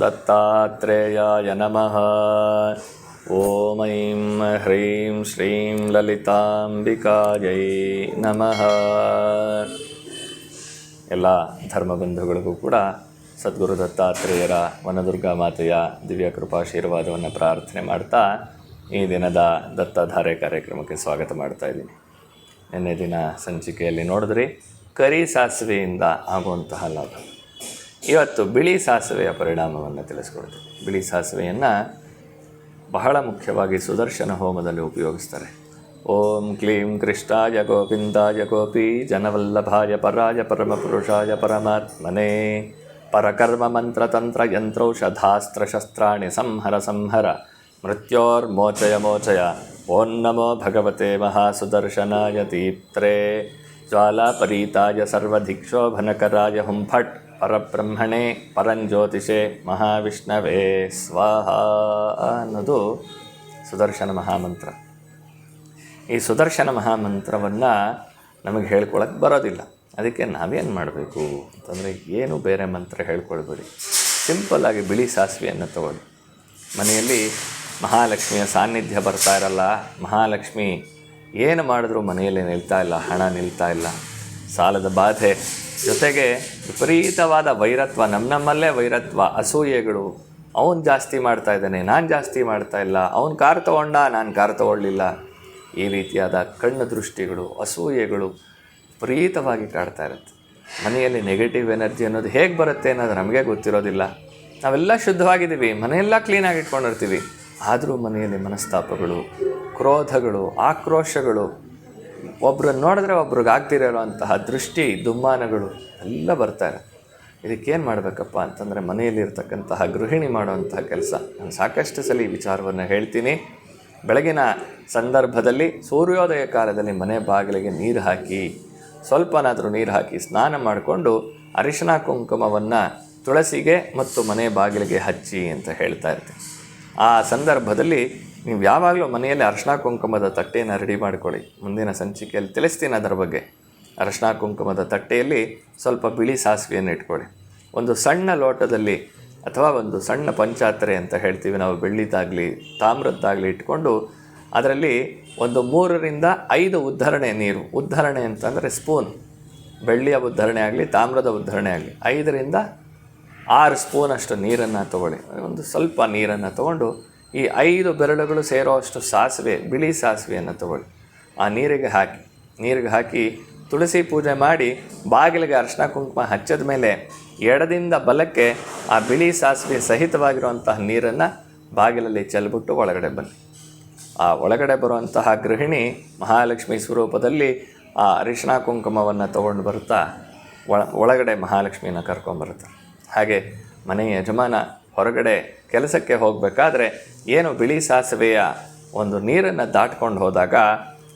ದತ್ತಾತ್ರೇಯಾಯ ನಮಃ ಓಂ ಐಂ ಹ್ರೀಂ ಶ್ರೀಂ ಲಲಿತಾಂಬಿಕಾಯೈ ನಮಃ ಎಲ್ಲ ಧರ್ಮಬಂಧುಗಳಿಗೂ ಕೂಡ ಸದ್ಗುರು ದತ್ತಾತ್ರೇಯರ ವನದುರ್ಗಾ ಮಾತೆಯ ದಿವ್ಯ ಕೃಪಾಶೀರ್ವಾದವನ್ನು ಪ್ರಾರ್ಥನೆ ಮಾಡ್ತಾ ಈ ದಿನದ ದತ್ತಧಾರೆ ಕಾರ್ಯಕ್ರಮಕ್ಕೆ ಸ್ವಾಗತ ಮಾಡ್ತಾ ಇದ್ದೀನಿ. ನಿನ್ನೆ ದಿನ ಸಂಚಿಕೆಯಲ್ಲಿ ನೋಡಿದ್ರಿ, ಕರಿ ಸಾಸಿವೆಯಿಂದ ಆಗುವಂತಹ ಲಾಭ. ಇವತ್ತು ಬಿಳಿ ಸಾಸಿವೆಯ ಪರಿಣಾಮವನ್ನು ತಿಳಿಸ್ಕೊಡ್ತೀವಿ ಬಿಳಿ ಸಾಸಿವೆಯನ್ನು ಬಹಳ ಮುಖ್ಯವಾಗಿ ಸುದರ್ಶನ ಹೋಮದಲ್ಲಿ ಉಪಯೋಗಿಸ್ತಾರೆ. ಓಂ ಕ್ಲೀಂ ಕೃಷ್ಣಾಯ ಗೋಪಿಂದಾಯ ಗೋಪಿ ಜನವಲ್ಲಭಾಯ ಪರಾಯ ಪರಮಪುರುಷಾಯ ಪರಮಾತ್ಮನೇ. ಪರಕರ್ಮ ಮಂತ್ರ ತಂತ್ರ ಯಂತ್ರೌಷಧಾಸ್ತ್ರ ಶಸ್ತ್ರಾಣಿ ಸಂಹರ ಸಂಹರ ಮೃತ್ಯೋರ್ಮೋಚಯ ಮೋಚಯ ಓಂ ನಮೋ ಭಗವತೆ ಮಹಾಸುದರ್ಶನಾಯ ತೀತ್ರೇ ಜ್ವಾಲಾಪರೀತಾಯ ಸರ್ವಧಿಕ್ಷೋಭನಕರಾಯ ಹುಂಫಟ್. ಪರಬ್ರಹ್ಮಣೇ ಪರಂಜ್ಯೋತಿಷೆ ಮಹಾವಿಷ್ಣವೇ. ಸ್ವಾಹ ಅನ್ನೋದು ಸುದರ್ಶನ ಮಹಾಮಂತ್ರ. ಈ ಸುದರ್ಶನ ಮಹಾಮಂತ್ರವನ್ನು ನಮಗೆ ಹೇಳ್ಕೊಳಕ್ಕೆ ಬರೋದಿಲ್ಲ. ಅದಕ್ಕೆ ನಾವೇನು ಮಾಡಬೇಕು? ಅಂತಂದರೆ ಏನು ಬೇರೆ ಮಂತ್ರ ಹೇಳ್ಕೊಳ್ಬೇಡಿ. ಸಿಂಪಲ್ಲಾಗಿ ಬಿಳಿ ಸಾಸಿವೆಯನ್ನು ತಗೊಳ್ಳಿ. ಮನೆಯಲ್ಲಿ ಮಹಾಲಕ್ಷ್ಮಿಯ ಸಾನ್ನಿಧ್ಯ ಬರ್ತಾ ಇರಲ್ಲ. ಮಹಾಲಕ್ಷ್ಮಿ ಏನು ಮಾಡಿದ್ರೂ ಮನೆಯಲ್ಲಿ ನಿಲ್ತಾ ಇಲ್ಲ, ಹಣ ನಿಲ್ತಾ ಇಲ್ಲ. ಸಾಲದ ಬಾಧೆ ಜೊತೆಗೆ ವಿಪರೀತವಾದ ವೈರತ್ವ ನಮ್ಮ ನಮ್ಮಲ್ಲೇ ವೈರತ್ವ, ಅಸೂಯೆಗಳು. ಅವನು ಜಾಸ್ತಿ ಮಾಡ್ತಾ ಇದ್ದಾನೆ, ನಾನು ಜಾಸ್ತಿ ಮಾಡ್ತಾ ಇಲ್ಲ. ಅವನು ಕಾರ್ ತೊಗೊಂಡ, ನಾನು ಕಾರ್ ತೊಗೊಳ್ಳಿಲ್ಲ. ಈ ರೀತಿಯಾದ ಕಣ್ಣು ದೃಷ್ಟಿಗಳು, ಅಸೂಯೆಗಳು ವಿಪರೀತವಾಗಿ ಕಾಡ್ತಾ ಇರುತ್ತೆ. ಮನೆಯಲ್ಲಿ ನೆಗೆಟಿವ್ ಎನರ್ಜಿ ಅನ್ನೋದು ಹೇಗೆ ಬರುತ್ತೆ ಅನ್ನೋದು ನಮಗೆ ಗೊತ್ತಿರೋದಿಲ್ಲ. ನಾವೆಲ್ಲ ಶುದ್ಧವಾಗಿದ್ದೀವಿ, ಮನೆಯೆಲ್ಲ ಕ್ಲೀನಾಗಿ ಇಟ್ಕೊಂಡಿರ್ತೀವಿ. ಆದರೂ ಮನೆಯಲ್ಲಿ ಮನಸ್ತಾಪಗಳು, ಕ್ರೋಧಗಳು, ಆಕ್ರೋಶಗಳು ಒಬ್ರನ್ನ ನೋಡಿದ್ರೆ ಒಬ್ರಿಗೆ ಆಗ್ತಿರೋ ಅಂತಹ ದೃಷ್ಟಿ, ದುಮ್ಮಾನಗಳು ಎಲ್ಲ ಬರ್ತಾರೆ. ಇದಕ್ಕೇನು ಮಾಡಬೇಕಪ್ಪ ಅಂತಂದರೆ ಮನೆಯಲ್ಲಿರ್ತಕ್ಕಂತಹ ಗೃಹಿಣಿ ಮಾಡುವಂತಹ ಕೆಲಸ. ನಾನು ಸಾಕಷ್ಟು ಸಲ ಈ ವಿಚಾರವನ್ನು ಹೇಳ್ತೀನಿ. ಬೆಳಗಿನ ಸಂದರ್ಭದಲ್ಲಿ ಸೂರ್ಯೋದಯ ಕಾಲದಲ್ಲಿ ಮನೆ ಬಾಗಿಲಿಗೆ ನೀರು ಹಾಕಿ, ಸ್ವಲ್ಪನಾದರೂ ನೀರು ಹಾಕಿ ಸ್ನಾನ ಮಾಡಿಕೊಂಡು ಅರಿಶಿನ ಕುಂಕುಮವನ್ನು ತುಳಸಿಗೆ ಮತ್ತು ಮನೆ ಬಾಗಿಲಿಗೆ ಹಚ್ಚಿ ಅಂತ ಹೇಳ್ತಾ ಇರ್ತೀನಿ. ಆ ಸಂದರ್ಭದಲ್ಲಿ ನೀವು ಯಾವಾಗಲೂ ಮನೆಯಲ್ಲಿ ಅರಶಿನ ಕುಂಕುಮದ ತಟ್ಟೆಯನ್ನು ರೆಡಿ ಮಾಡಿಕೊಳ್ಳಿ. ಮುಂದಿನ ಸಂಚಿಕೆಯಲ್ಲಿ ತಿಳಿಸ್ತೀನಿ ಅದರ ಬಗ್ಗೆ. ಅರಶಿನ ಕುಂಕುಮದ ತಟ್ಟೆಯಲ್ಲಿ ಸ್ವಲ್ಪ ಬಿಳಿ ಸಾಸಿವೆಯನ್ನು ಇಟ್ಕೊಳ್ಳಿ. ಒಂದು ಸಣ್ಣ ಲೋಟದಲ್ಲಿ ಅಥವಾ ಒಂದು ಸಣ್ಣ ಪಂಚಾತ್ರೆ ಅಂತ ಹೇಳ್ತೀವಿ ನಾವು ಬೆಳ್ಳಿದಾಗಲಿ ತಾಮ್ರದ್ದಾಗಲಿ ಇಟ್ಕೊಂಡು ಅದರಲ್ಲಿ ಒಂದು ಮೂರರಿಂದ ಐದು ಉದ್ಧರಣೆ ನೀರು. ಉದ್ಧರಣೆ ಅಂತಂದರೆ ಸ್ಪೂನ್. ಬೆಳ್ಳಿಯ ಉದ್ಧರಣೆ ಆಗಲಿ, ತಾಮ್ರದ ಉದ್ಧರಣೆ ಆಗಲಿ. ಐದರಿಂದ ಆರು ಸ್ಪೂನಷ್ಟು ನೀರನ್ನು ತಗೊಳ್ಳಿ. ಒಂದು ಸ್ವಲ್ಪ ನೀರನ್ನು ತಗೊಂಡು ಈ ಐದು ಬೆರಳುಗಳು ಸೇರೋ ಅಷ್ಟು ಸಾಸಿವೆ, ಬಿಳಿ ಸಾಸಿವೆಯನ್ನು ತಗೊಳ್ಳಿ. ಆ ನೀರಿಗೆ ಹಾಕಿ ನೀರಿಗೆ ಹಾಕಿ ತುಳಸಿ ಪೂಜೆ ಮಾಡಿ ಬಾಗಿಲಿಗೆ ಅರ್ಶಿನ ಕುಂಕುಮ ಹಚ್ಚಿದ ಮೇಲೆ ಎಡದಿಂದ ಬಲಕ್ಕೆ ಆ ಬಿಳಿ ಸಾಸಿವೆ ಸಹಿತವಾಗಿರುವಂತಹ ನೀರನ್ನು ಬಾಗಿಲಲ್ಲಿ ಚೆಲ್ಬಿಟ್ಟು ಒಳಗಡೆ ಬನ್ನಿ. ಆ ಒಳಗಡೆ ಬರುವಂತಹ ಗೃಹಿಣಿ ಮಹಾಲಕ್ಷ್ಮಿ ಸ್ವರೂಪದಲ್ಲಿ ಆ ಅರಿಶಿನ ಕುಂಕುಮವನ್ನು ತಗೊಂಡು ಬರ್ತಾ ಒಳ, ಒಳಗಡೆ ಮಹಾಲಕ್ಷ್ಮಿನ ಕರ್ಕೊಂಬರ್ತಾರೆ ಹಾಗೆ ಮನೆಯ ಯಜಮಾನ ಹೊರಗಡೆ ಕೆಲಸಕ್ಕೆ ಹೋಗಬೇಕಾದ್ರೆ ಏನು ಬಿಳಿ ಸಾಸಿವೆಯ ಒಂದು ನೀರನ್ನು ದಾಟ್ಕೊಂಡು ಹೋದಾಗ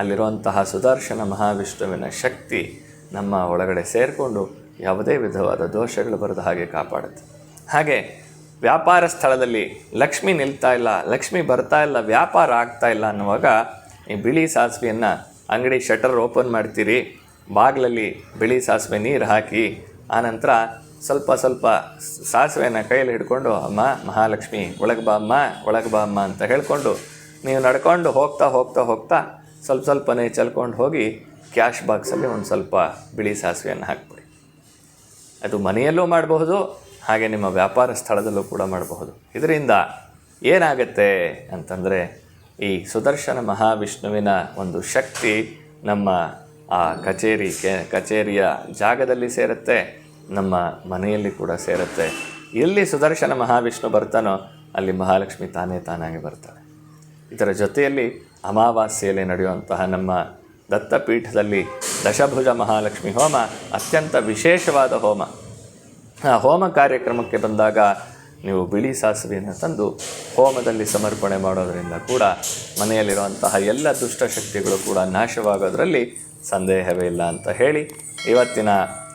ಅಲ್ಲಿರುವಂತಹ ಸುದರ್ಶನ ಮಹಾವಿಷ್ಣುವಿನ ಶಕ್ತಿ ನಮ್ಮ ಒಳಗಡೆ ಸೇರಿಕೊಂಡು ಯಾವುದೇ ವಿಧವಾದ ದೋಷಗಳು ಬರದ ಹಾಗೆ ಕಾಪಾಡುತ್ತೆ. ಹಾಗೆ ವ್ಯಾಪಾರ ಸ್ಥಳದಲ್ಲಿ ಲಕ್ಷ್ಮಿ ನಿಲ್ತಾ ಇಲ್ಲ, ಲಕ್ಷ್ಮಿ ಬರ್ತಾ ಇಲ್ಲ, ವ್ಯಾಪಾರ ಆಗ್ತಾ ಇಲ್ಲ ಅನ್ನುವಾಗ ಈ ಬಿಳಿ ಸಾಸಿವೆಯನ್ನು ಅಂಗಡಿ ಶಟರ್ ಓಪನ್ ಮಾಡ್ತೀರಿ, ಬಾಗಿಲಲ್ಲಿ ಬಿಳಿ ಸಾಸಿವೆ ನೀರು ಹಾಕಿ, ಆನಂತರ ಸ್ವಲ್ಪ ಸ್ವಲ್ಪ ಸಾಸಿವೆನ ಕೈಯಲ್ಲಿ ಹಿಡ್ಕೊಂಡು, ಅಮ್ಮ, ಮಹಾಲಕ್ಷ್ಮಿ, ಒಳಗೆ ಬಾ, ಅಮ್ಮ, ಒಳಗೆ ಬಾ, ಅಮ್ಮ, ಅಂತ ಹೇಳಿಕೊಂಡು, ನೀವು ನಡ್ಕೊಂಡು ಹೋಗ್ತಾ ಹೋಗ್ತಾ ಹೋಗ್ತಾ ಸ್ವಲ್ಪ ಸ್ವಲ್ಪನೇ ಚಲ್ಕೊಂಡು ಹೋಗಿ ಕ್ಯಾಶ್ ಬಾಕ್ಸಲ್ಲಿ ಒಂದು ಸ್ವಲ್ಪ ಬಿಳಿ ಸಾಸಿವೆಯನ್ನು ಹಾಕ್ಬಿಡಿ. ಅದು ಮನೆಯಲ್ಲೂ ಮಾಡಬಹುದು, ಹಾಗೆ ನಿಮ್ಮ ವ್ಯಾಪಾರ ಸ್ಥಳದಲ್ಲೂ ಕೂಡ ಮಾಡಬಹುದು. ಇದರಿಂದ ಏನಾಗುತ್ತೆ ಅಂತಂದರೆ, ಈ ಸುದರ್ಶನ ಮಹಾವಿಷ್ಣುವಿನ ಒಂದು ಶಕ್ತಿ ನಮ್ಮ ಆ ಕಚೇರಿ ಕಚೇರಿಯ ಜಾಗದಲ್ಲಿ ಸೇರುತ್ತೆ. ನಮ್ಮ ಮನೆಯಲ್ಲಿ ಕೂಡ ಸೇರುತ್ತೆ. ಎಲ್ಲಿ ಸುದರ್ಶನ ಮಹಾವಿಷ್ಣು ಬರ್ತಾನೋ ಅಲ್ಲಿ ಮಹಾಲಕ್ಷ್ಮಿ ತಾನೇ ತಾನಾಗಿ ಬರ್ತಾಳೆ. ಇದರ ಜೊತೆಯಲ್ಲಿ ಅಮಾವಾಸ್ಯೆಯಲ್ಲಿ ನಡೆಯುವಂತಹ ನಮ್ಮ ದತ್ತಪೀಠದಲ್ಲಿ ದಶಭುಜ ಮಹಾಲಕ್ಷ್ಮಿ ಹೋಮ ಅತ್ಯಂತ ವಿಶೇಷವಾದ ಹೋಮ. ಆ ಹೋಮ ಕಾರ್ಯಕ್ರಮಕ್ಕೆ ಬಂದಾಗ ನೀವು ಬಿಳಿ ಸಾಸಿವೆಯನ್ನು ತಂದು ಹೋಮದಲ್ಲಿ ಸಮರ್ಪಣೆ ಮಾಡೋದರಿಂದ ಕೂಡ ಮನೆಯಲ್ಲಿರುವಂತಹ ಎಲ್ಲ ದುಷ್ಟಶಕ್ತಿಗಳು ಕೂಡ ನಾಶವಾಗೋದರಲ್ಲಿ ಸಂದೇಹವೇ ಇಲ್ಲ ಅಂತ ಹೇಳಿ ಇವತ್ತಿನ